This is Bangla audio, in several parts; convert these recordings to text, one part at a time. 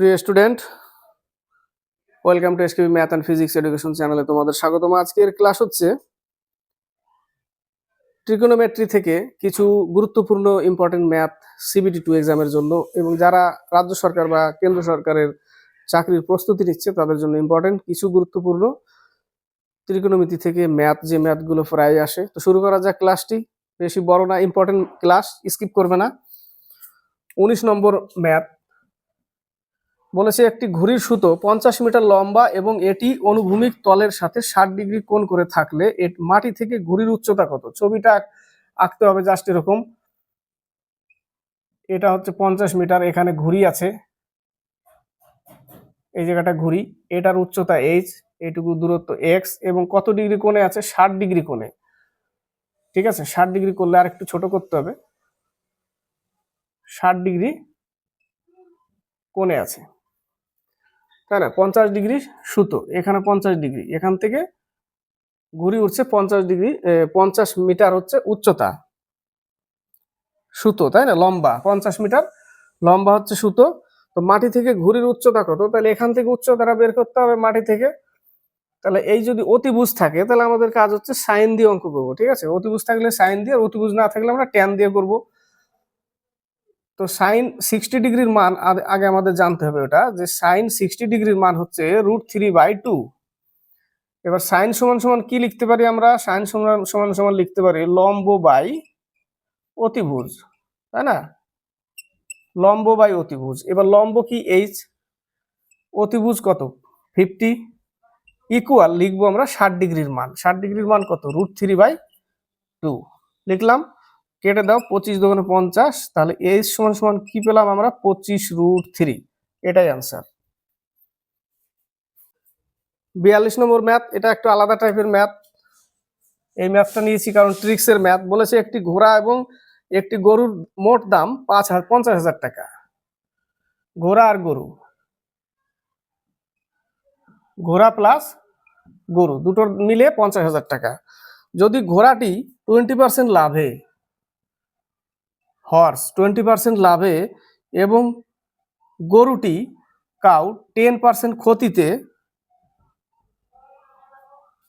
প্রিয় student, welcome to SKB math and physics education চ্যানেলে তোমাদের স্বাগতম। আজকের ক্লাস হচ্ছে ট্রিকোনোমেট্রি থেকে কিছু গুরুত্বপূর্ণ ইম্পর্টেন্ট ম্যাথ সিবিটি টু এক্সামের জন্য এবং যারা রাজ্য সরকার বা কেন্দ্র সরকারের চাকরির প্রস্তুতি নিচ্ছে, তাদের জন্য ইম্পর্টেন্ট কিছু গুরুত্বপূর্ণ ত্রিকোণমিতি থেকে ম্যাথ যে ম্যাথগুলো প্রায় আসে। তো শুরু করা যাক ক্লাসটি। বেশি বড় না ইম্পর্টেন্ট ক্লাস স্কিপ করবে না। উনিশ নম্বর ম্যাথ বলেছে একটি ঘুড়ির সুতো পঞ্চাশ মিটার লম্বা এবং এটি অনুভূমিক তলের সাথে ষাট ডিগ্রি কোণ করে থাকলে মাটি থেকে ঘুড়ির উচ্চতা কত? ছবিটা আঁকতে হবে জাস্ট এরকম। এটা হচ্ছে পঞ্চাশ মিটার, এখানে ঘুড়ি আছে। এই জায়গাটা ঘুড়ি। এটার উচ্চতা এইচ, এটুকু দূরত্ব এক্স এবং কত ডিগ্রি কোণে আছে? ষাট ডিগ্রি কোণে। ঠিক আছে? ষাট ডিগ্রি করলে আর একটু ছোট করতে হবে। ষাট ডিগ্রি কোণে আছে। তাই না? পঞ্চাশ ডিগ্রি সুতো। এখানে পঞ্চাশ ডিগ্রি। এখান থেকে ঘুরি উঠছে পঞ্চাশ ডিগ্রি পঞ্চাশ মিটার হচ্ছে উচ্চতা। সুতো, তাই না? লম্বা। পঞ্চাশ মিটার লম্বা হচ্ছে সুতো। তো মাটি থেকে ঘুরির উচ্চতা কত? তাহলে এখান থেকে উচ্চতাটা বের করতে হবে মাটি থেকে। তাহলে এই যদি অতিভুজ থাকে, তাহলে আমাদের কাজ হচ্ছে সাইন দিয়ে অঙ্ক করব, ঠিক আছে? অতিভুজ থাকলে সাইন দিয়ে অতিভুজ না থাকলে আমরা ট্যান দিয়ে করব। তো সাইন সিক্সটি ডিগ্রির মান আগে আমাদের জানতে হবে ওটা, যে সাইন সিক্সটি ডিগ্রির মান হচ্ছে রুট থ্রি বাই টু। এবার সাইন সমান সমান কি লিখতে পারি আমরা? সাইন সমান সমান সমান লিখতে পারি লম্ব বাই অতিভুজ, তাই না? লম্ব বাই অতিভুজ। এবার লম্ব কি এইচ অতিভুজ কত? ফিফটি ইকুয়াল লিখব আমরা ষাট ডিগ্রির মান। ষাট ডিগ্রির মান কত? Root three by two. লিখলাম? কেটে দাও পঁচিশ দোকানে পঞ্চাশ, তাহলে এইচ সমান সমান কি পেলাম আমরা? পঁচিশ রুট থ্রি এটাই আনসার বিয়াল্লিশ নম্বর ম্যাথ এটা একটু আলাদা টাইপের ম্যাথ এই ম্যাথটা নিয়েছি কারণ ট্রিক্সের ম্যাথ বলেছে একটি ঘোড়া এবং একটি গরুর মোট দাম পাঁচ হাজার, পঞ্চাশ হাজার টাকা। ঘোড়া আর গরু। ঘোড়া প্লাস গরু দুটোর মিলে পঞ্চাশ হাজার টাকা। যদি ঘোড়াটি টোয়েন্টি পার্সেন্ট লাভে হর্স টোয়েন্টি পার্সেন্ট লাভে এবং গরুটি কাউ টেন পার্সেন্ট ক্ষতিতে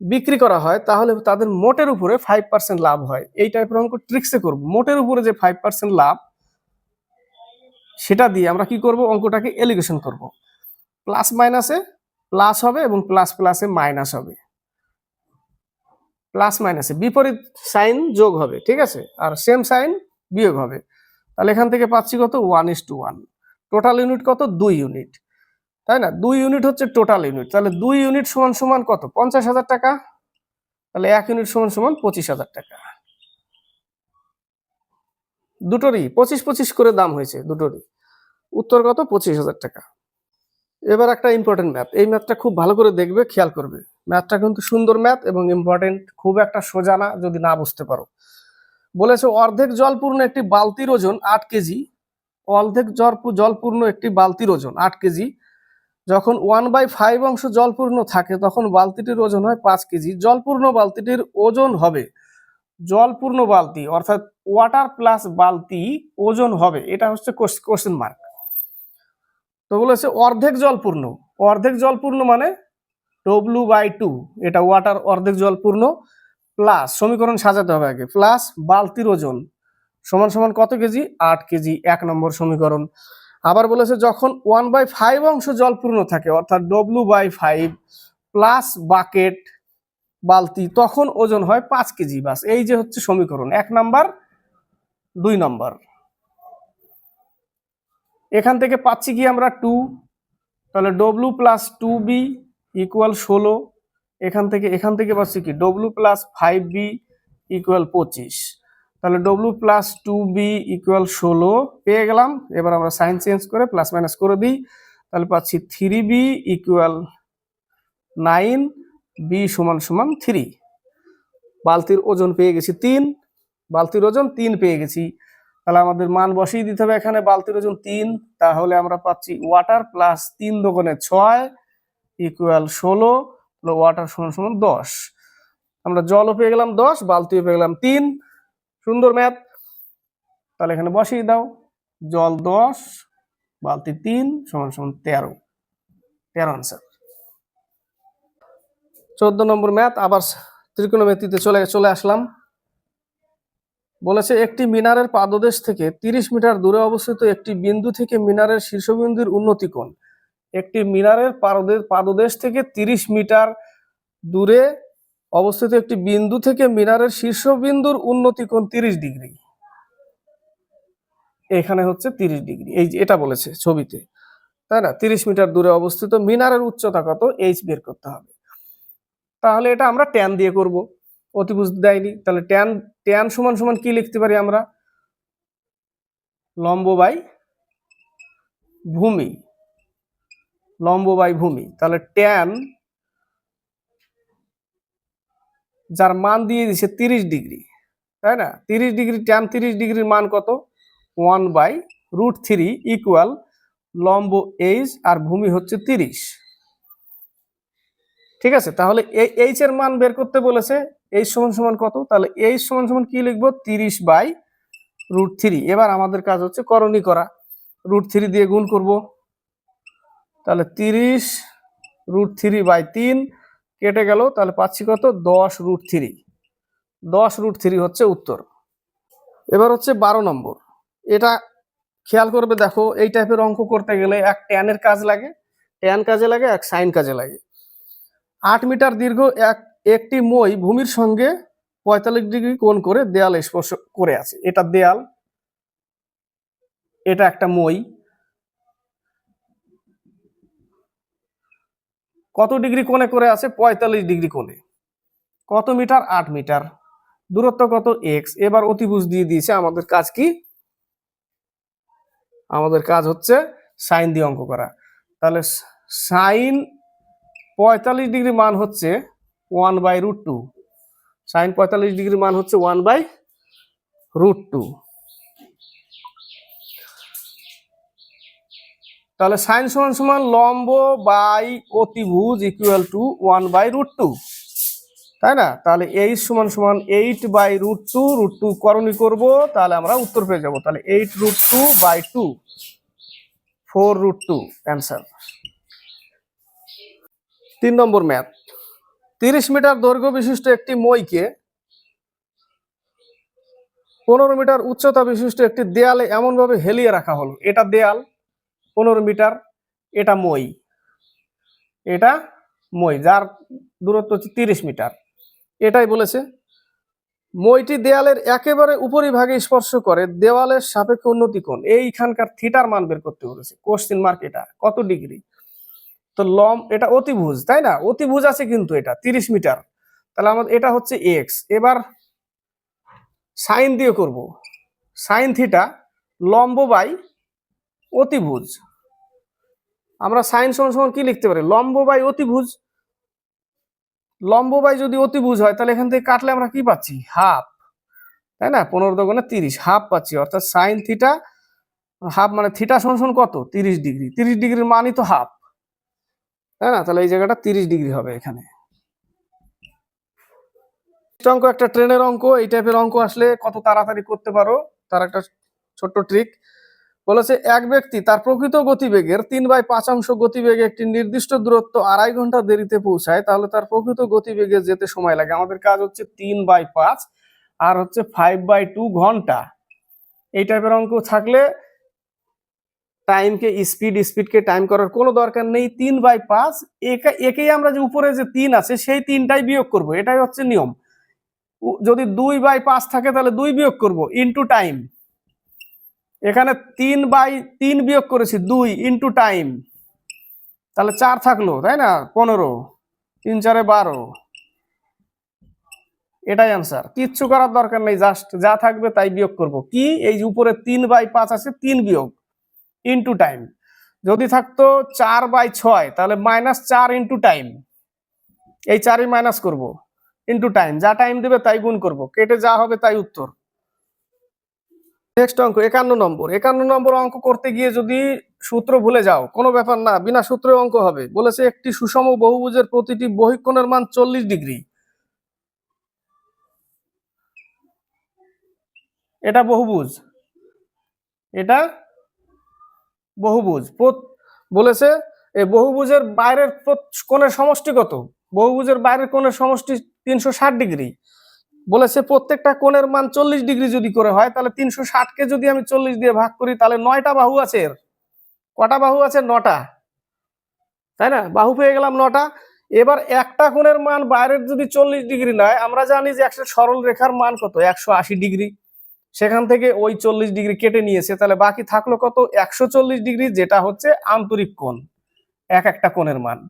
বিক্রি করা হয়, তাহলে তাদের মোটের উপরে ফাইভ পার্সেন্ট লাভ হয়। এই টাইপের অঙ্ক ট্রিক্সে করব। মোটের উপরে যে ফাইভ পার্সেন্ট লাভ, সেটা দিয়ে আমরা কি করব? অঙ্কটাকে এলিগেশন করব। প্লাস মাইনাসে প্লাস হবে এবং প্লাস প্লাসে মাইনাস হবে। প্লাস মাইনাসে বিপরীত সাইন যোগ হবে, ঠিক আছে? আর সেম সাইন বিয়োগ হবে। তাহলে এখান থেকে পাচ্ছি কত? One is two one total unit কত? দুই ইউনিট তাই না? দুই ইউনিট হচ্ছে টোটাল ইউনিট তাহলে দুই ইউনিট সমান সমান কত? পঞ্চাশ হাজার টাকা। তাহলে এক ইউনিট সমান সমান পঁচিশ হাজার টাকা। দুটোরই পঁচিশ পঁচিশ করে দাম হয়েছে, দুটোরই। উত্তর কত? পঁচিশ হাজার টাকা। এবার একটা ইম্পর্টেন্ট ম্যাথ এই ম্যাথটা খুব ভালো করে দেখবে, খেয়াল করবে। ম্যাথটা কিন্তু সুন্দর ম্যাথ এবং ইম্পর্টেন্ট খুব একটা সোজা না, যদি না বুঝতে পারো। বলেছে, অর্ধেক জলপূর্ণ একটি বালতির ওজন আট কেজি। অর্ধেক জলপূ- জলপূর্ণ একটি বালতির ওজন আট কেজি। যখন ওয়ান বাই ফাইভ অংশ জলপূর্ণ থাকে, তখন বালতিটির ওজন হয় পাঁচ কেজি। জলপূর্ণ বালতিটির ওজন হবে জলপূর্ণ বালতি, অর্থাৎ ওয়াটার প্লাস বালতি ওজন হবে। এটা হচ্ছে কোশ্চেন মার্ক। তো বলেছে, অর্ধেক জলপূর্ণ। অর্ধেক জলপূর্ণ মানে ডব্লু বাই টু এটা ওয়াটার অর্ধেক জলপূর্ণ। প্লাস সমীকরণ সাজাতে হবে আগে। প্লাস বালতির ওজন সমান সমান কত কেজি? আট কেজি, এক নম্বর সমীকরণ। আবার বলেছে যখন ওয়ান বাই ফাইভ অংশ জলপূর্ণ থাকে, অর্থাৎ W by five plus bucket বালতি, তখন ওজন হয় পাঁচ কেজি। বাস এই যে হচ্ছে সমীকরণ। এক নাম্বার, দুই নাম্বার। এখান থেকে পাচ্ছি কি আমরা টু তাহলে W plus two B equal ষোলো এখান থেকে এখান থেকে পাচ্ছি কি? W plus five B equal পঁচিশ। তাহলে W plus two B equal ষোলো পেয়ে গেলাম। এবার আমরা সাইন চেঞ্জ করে প্লাস মাইনাস করে দিই। তাহলে পাচ্ছি three B equal nine B সমান সমান থ্রি বালতির ওজন পেয়ে গেছি তিন। বালতির ওজন তিন পেয়ে গেছি। তাহলে আমাদের মান বসিয়ে দিতে হবে এখানে বালতির ওজন তিন। তাহলে আমরা পাচ্ছি ওয়াটার প্লাস তিন দোকানে ছয় ইকুয়াল ষোলো। ওয়াটার সমান সমান দশ। আমরা জলও পেয়ে গেলাম দশ, বালতিও পেয়ে গেলাম তিন। সুন্দর ম্যাথ তাহলে এখানে বসিয়ে দাও। জল দশ, বালতি তিন, সমান সমান তেরো। তেরো আনসার চোদ্দ নম্বর ম্যাথ আবার ত্রিকোণমিতিতে চলে চলে আসলাম। বলেছে, একটি মিনারের পাদদেশ থেকে তিরিশ মিটার দূরে অবস্থিত একটি বিন্দু থেকে মিনারের শীর্ষবিন্দুর উন্নতি কোণ একটি মিনারের পাদদেশ পাদদেশ থেকে তিরিশ মিটার দূরে অবস্থিত একটি বিন্দু থেকে মিনারের শীর্ষবিন্দুর উন্নতি কোণ তিরিশ ডিগ্রি। এখানে হচ্ছে তিরিশ ডিগ্রি। এই এটা বলেছে ছবিতে। তাই না? তিরিশ মিটার দূরে অবস্থিত মিনারের উচ্চতা কত? এইচ বের করতে হবে। তাহলে এটা আমরা ট্যান দিয়ে করব। অতিভুজ দেয়নি। তাহলে ট্যান ট্যান সমান সমান কি লিখতে পারি আমরা? লম্ব বাই ভূমি। লম্ব বাই ভূমি। তাহলে ট্যান যার মান দিয়ে দিছে তিরিশ ডিগ্রি, তাই না? তিরিশ ডিগ্রি ট্যান তিরিশ ডিগ্রির মান কত? One by root three equal লম্ব এইচ আর ভূমি হচ্ছে তিরিশ। ঠিক আছে? তাহলে এই এইচ এর মান বের করতে বলেছে এইচ সমান সমান কত? তাহলে এইচ সমান সমান কি লিখব? তিরিশ বাই রুট থ্রি এবার আমাদের কাজ হচ্ছে করণী করা। রুট থ্রি দিয়ে গুণ করব। তাহলে তিরিশ রুট থ্রি বাই তিন কেটে গেল, তাহলে পাচ্ছি কত? দশ রুট থ্রি দশ রুট থ্রি হচ্ছে উত্তর। এবার হচ্ছে বারো নম্বর। এটা খেয়াল করবে দেখো, এই টাইপের অঙ্ক করতে গেলে এক ট্যানের কাজ লাগে ট্যান কাজে লাগে, এক সাইন কাজে লাগে। আট মিটার দীর্ঘ এক, একটি মই ভূমির সঙ্গে পঁয়তাল্লিশ ডিগ্রি কোণ করে দেয়াল স্পর্শ করে আছে। এটা দেয়াল, এটা একটা মই। কত ডিগ্রি কোণে করে আছে? পঁয়তাল্লিশ ডিগ্রি কোণে। কত মিটার? আট মিটার। দূরত্ব কত? এক্স। এবার অতিভুজ দিয়ে দিয়েছে আমাদের কাজ কি? আমাদের কাজ হচ্ছে সাইন দিয়ে অঙ্ক করা। তাহলে সাইন পঁয়তাল্লিশ ডিগ্রি মান হচ্ছে one by root two. Sine পঁয়তাল্লিশ ডিগ্রি মান হচ্ছে ওয়ান বাই রুট টু। তাহলে সাইন সমান সমান লম্ব বাই অতিভুজ equal two one by root two তাই না? তাহলে এইট সমান সমান eight by root two root two করণী করব, তাহলে আমরা উত্তর পেয়ে যাব। তাহলে eight root two by two four root two answer তিন নম্বর ম্যাথ তিরিশ মিটার দৈর্ঘ্য বিশিষ্ট একটি মইকে পনেরো মিটার উচ্চতা বিশিষ্ট একটি দেয়ালে এমনভাবে হেলিয়ে রাখা হলো। এটা দেয়াল পনেরো মিটার, এটা মই। এটা মই, যার দূরত্ব হচ্ছে তিরিশ মিটার। এটাই বলেছে, মইটি দেয়ালের একেবারে উপরিভাগে স্পর্শ করে, দেওয়ালের সাপেক্ষে উন্নতি কোণ। এইখানকার থিটার মান বের করতে বলেছে কোশ্চিন মার্ক এটা, কত ডিগ্রি? তো লম এটা অতিভুজ, তাই না? অতিভুজ আছে কিন্তু এটা, তিরিশ মিটার। তাহলে আমাদের, এটা হচ্ছে এক্স এবার সাইন দিয়ে করব। সাইন থিটা লম্ব বাই অতিভুজ। আমরা সাইন সমান সমান কি লিখতে পারি? লম্ব বাই অতিভুজ। লম্ব বাই যদি অতিভুজ হয়, তাহলে এখান থেকে কাটলে আমরা কি পাচ্ছি? হাফ। তাই না? পনেরো দোকানে তিরিশ। হাফ পাচ্ছি। অর্থাৎ সাইন থিটা হাফ মানে থিটা সমান সমান কত? তিরিশ ডিগ্রি। তিরিশ ডিগ্রির মানই তো হাফ। তাই না? তাহলে এই জায়গাটা তিরিশ ডিগ্রি হবে এখানে। অঙ্ক, একটা ট্রেনের অঙ্ক। এই টাইপের অঙ্ক আসলে কত তাড়াতাড়ি করতে পারো, তার একটা ছোট্ট ট্রিক বলেছে, এক ব্যক্তি তার প্রকৃত গতিবেগের তিন বাই পাঁচ অংশ গতিবেগে একটি নির্দিষ্ট দূরত্ব আড়াই ঘণ্টা দেরিতে পৌঁছায়, তাহলে তার প্রকৃত গতিবেগে যেতে সময় লাগে। আমাদের কাজ হচ্ছে তিন বাই পাঁচ আর হচ্ছে ফাইভ বাই টু ঘণ্টা। এই টাইপের অঙ্ক থাকলে টাইমকে স্পিড স্পিডকে টাইম করার কোনো দরকার নেই। তিন বাই পাঁচ, একে- একেই আমরা যে উপরে যে তিন আছে, সেই তিনটাই বিয়োগ করব। এটাই হচ্ছে নিয়ম। যদি দুই বাই পাঁচ থাকে, তাহলে দুই বিয়োগ করব ইনটু টাইম এখানে তিন বাই তিন বিয়োগ করেছি দুই ইনটু টাইম তাহলে চার থাকল, তাই না? পনেরো। তিন চারে বারো। এটাই আনসার কিচ্ছু করার দরকার নেই জাস্ট যা থাকবে তাই বিয়োগ করব। কি? এই উপরে তিন বাই পাঁচ আছে, তিন বিয়োগ ইনটু টাইম যদি থাকতো চার বাই ছয়, তাহলে মাইনাস চার ইনটু টাইম এই চারই মাইনাস করব ইনটু টাইম যা টাইম দেবে তাই গুণ করব। কেটে যা হবে তাই উত্তর। নেক্সট অঙ্ক, একান্ন নম্বর। একান্ন নম্বর অঙ্ক করতে গিয়ে যদি সূত্র ভুলে যাও, কোনো ব্যাপার না, বিনা সূত্রে অঙ্ক হবে। বলেছে একটি সুষম বহুভুজের প্রতিটি বহিকোণের মান চল্লিশ ডিগ্রি। এটা বহুভুজ। এটা বহুভুজ। বলেছে এই বহুভুজের বাইরের কোণের সমষ্টি কত? বহুভুজের বাইরের কোণের সমষ্টি তিনশো ষাট ডিগ্রি। বলেছে প্রত্যেকটা কোণের মান চল্লিশ ডিগ্রি যদি করে হয়, তাহলে তিনশো ষাটকে যদি আমি চল্লিশ দিয়ে ভাগ করি, তাহলে নয়টা বাহু আছে এর। কটা বাহু আছে? নটা। তাই না? বাহু পেয়ে গেলাম নটা। এবার একটা কোণের মান বাইরের যদি চল্লিশ ডিগ্রি নয়, আমরা জানি যে একটা সরল রেখার মান কত? একশো আশি ডিগ্রি। সেখান থেকে ওই চল্লিশ ডিগ্রি কেটে নিয়েছে, তাহলে বাকি থাকল কত? একশো চল্লিশ ডিগ্রি, যেটা হচ্ছে আন্তরিক কোণ। এক একটা কোণের মান।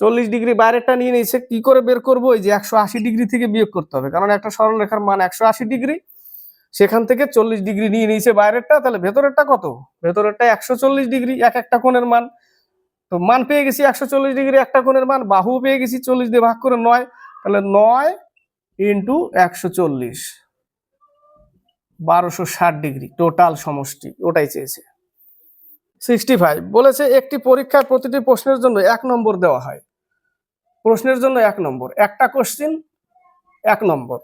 চল্লিশ ডিগ্রি বাইরেরটা নিয়ে নিয়েছে, কি করে বের করব? ওই যে একশো আশি ডিগ্রি থেকে বিয়োগ করতে হবে। কারণ একটা সরল রেখার মান একশো আশি ডিগ্রি, সেখান থেকে চল্লিশ ডিগ্রি নিয়ে নিয়েছে বাইরেরটা, তাহলে ভেতরেরটা কত? ভেতরেরটা একশো চল্লিশ ডিগ্রি, এক একটা কোণের মান। তো মান পেয়ে গেছি একশো চল্লিশ ডিগ্রি, একটা কোণের মান বাহু পেয়ে গেছি চল্লিশ দিয়ে ভাগ করে নয়, তাহলে নয় ইন্টু একশো চল্লিশ, বারোশো ষাট ডিগ্রি, টোটাল সমষ্টি, ওটাই চেয়েছে। সিক্সটি ফাইভ, বলেছে একটি পরীক্ষার প্রতিটি প্রশ্নের জন্য এক নম্বর দেওয়া হয়। প্রশ্নের জন্য এক নম্বর। একটা কোশ্চিন এক নম্বর।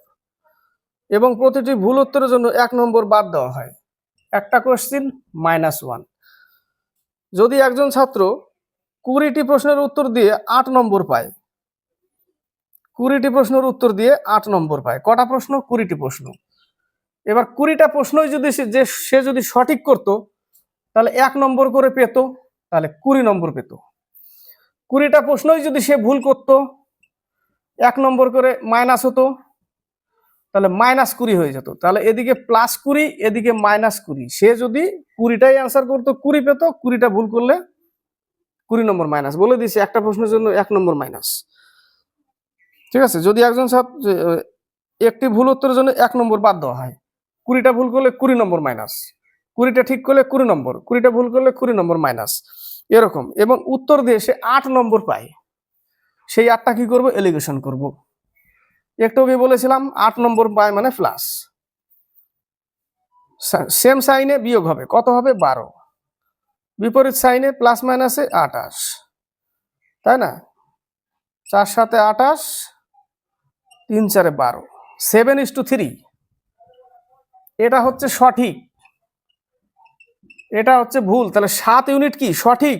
এবং প্রতিটি ভুল উত্তরের জন্য এক নম্বর বাদ দেওয়া হয়। একটা কোশ্চিন মাইনাস ওয়ান যদি একজন ছাত্র কুড়িটি প্রশ্নের উত্তর দিয়ে আট নম্বর পায়, কুড়িটি প্রশ্নের উত্তর দিয়ে আট নম্বর পায়। কটা প্রশ্ন? কুড়িটি প্রশ্ন। এবার কুড়িটা প্রশ্নই যদি সে- যে সে যদি সঠিক করত, তাহলে এক নম্বর করে পেত, তাহলে কুড়ি নম্বর পেত। কুড়িটা প্রশ্নই যদি সে ভুল করত, এক নম্বর করে মাইনাস হতো, তাহলে মাইনাস কুড়ি হয়ে যেত। তাহলে এদিকে প্লাস কুড়ি, এদিকে মাইনাস কুড়ি। সে যদি কুড়িটাই অ্যান্সার করতো, কুড়ি পেত, কুড়িটা ভুল করলে কুড়ি নম্বর মাইনাস বলে দিয়েছি, একটা প্রশ্নের জন্য এক নম্বর মাইনাস ঠিক আছে? যদি একজন ছাত্র একটি ভুল উত্তরের জন্য এক নম্বর বাদ দেওয়া হয়, কুড়িটা ভুল করলে কুড়ি নম্বর মাইনাস কুড়িটা ঠিক করলে কুড়ি নম্বর, কুড়িটা ভুল করলে কুড়ি নম্বর মাইনাস এরকম। এবং উত্তর দিয়ে সে আট নম্বর পায়। সেই আটটা কি করব? এলিগেশন করব। একটু আগে বলেছিলাম, আট নম্বর পায় মানে প্লাস সেম সাইনে বিয়োগ হবে। কত হবে? বারো। বিপরীত সাইনে প্লাস মাইনাসে আটাশ তাই না? চার সাথে আটাশ তিন চারে বারো। সেভেন ইস টু থ্রি এটা হচ্ছে সঠিক। এটা হচ্ছে ভুল, তাহলে সাত ইউনিট কি? সঠিক।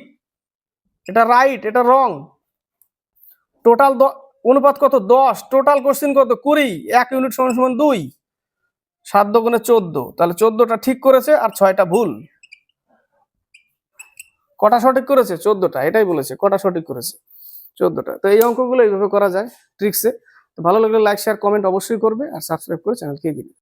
এটা রাইট এটা রং টোটাল অনুপাত কত? দশ। টোটাল কোশ্চিন কত? কুড়ি। এক ইউনিট সমান সমান দুই। সাত দোকানে চোদ্দ। তাহলে চোদ্দটা ঠিক করেছে আর ছয়টা ভুল। কটা সঠিক করেছে? চোদ্দটা। এটাই বলেছে, কটা সঠিক করেছে? চোদ্দটা। তো এই অঙ্কগুলো এইভাবে করা যায় ট্রিক্সে ভালো লাগলে লাইক শেয়ার কমেন্ট অবশ্যই করবে আর সাবস্ক্রাইব করে চ্যানেলকে এগিয়ে।